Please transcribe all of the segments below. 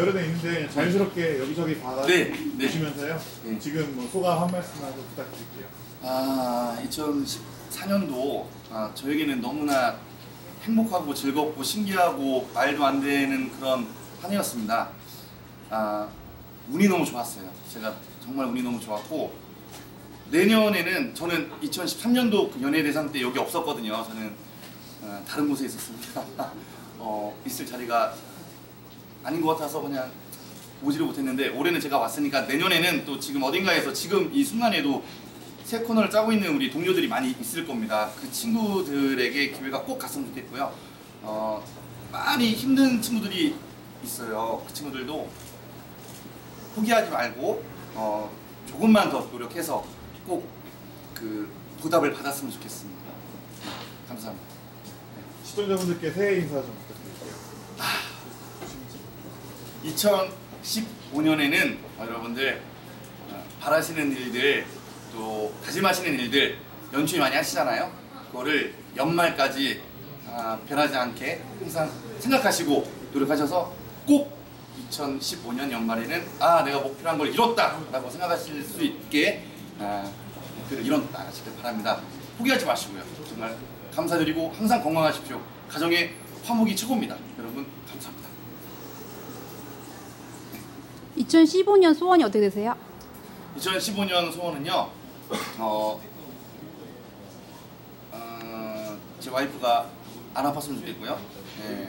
여러 대 있는데 자연스럽게 여기저기 봐 네, 네. 보시면서요. 네. 지금 뭐 소감 한 말씀만 좀 부탁드릴게요. 아, 2014년도 아, 저에게는 너무나 행복하고 즐겁고 신기하고 말도 안 되는 그런 한 해였습니다. 아, 운이 너무 좋았어요. 제가 정말 운이 너무 좋았고 내년에는 저는 2013년도 그 연예대상 때 여기 없었거든요. 저는 어, 다른 곳에 있었습니다. 어, 있을 자리가 아닌 것 같아서 그냥 오지를 못했는데 올해는 제가 왔으니까 내년에는 또 지금 어딘가에서 지금 이 순간에도 새 코너를 짜고 있는 우리 동료들이 많이 있을 겁니다. 그 친구들에게 기회가 꼭 갔으면 좋겠고요. 어, 많이 힘든 친구들이 있어요. 그 친구들도 포기하지 말고 어, 조금만 더 노력해서 꼭 그 보답을 받았으면 좋겠습니다. 감사합니다. 시청자분들께 새해 인사 좀 부탁드릴게요. 2015년에는 여러분들 어, 바라시는 일들 또 다짐하시는 일들 연초에 많이 하시잖아요. 그거를 연말까지 아, 변하지 않게 항상 생각하시고 노력하셔서 꼭 2015년 연말에는 아 내가 목표한 걸 이뤘다라고 생각하실 수 있게 아, 목표를 이뤘다시길 바랍니다. 포기하지 마시고요. 정말 감사드리고 항상 건강하십시오. 가정의 화목이 최고입니다. 여러분 감사합니다. 2015년 소원이 어떻게 되세요? 2015년 소원은요. 어, 어, 제 와이프가 안 아팠으면 좋겠고요. 예,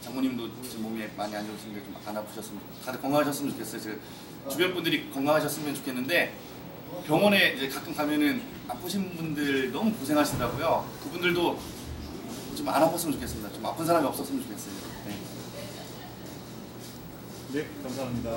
장모님도 지금 몸이 많이 안 좋으신데 좀 안 아프셨으면 좋- 다들 건강하셨으면 좋겠어요. 제 주변 분들이 건강하셨으면 좋겠는데 병원에 이제 가끔 가면은 아프신 분들 너무 고생하시더라고요. 그분들도 좀 안 아팠으면 좋겠습니다. 좀 아픈 사람이 없었으면 좋겠어요. 네. 네, 감사합니다.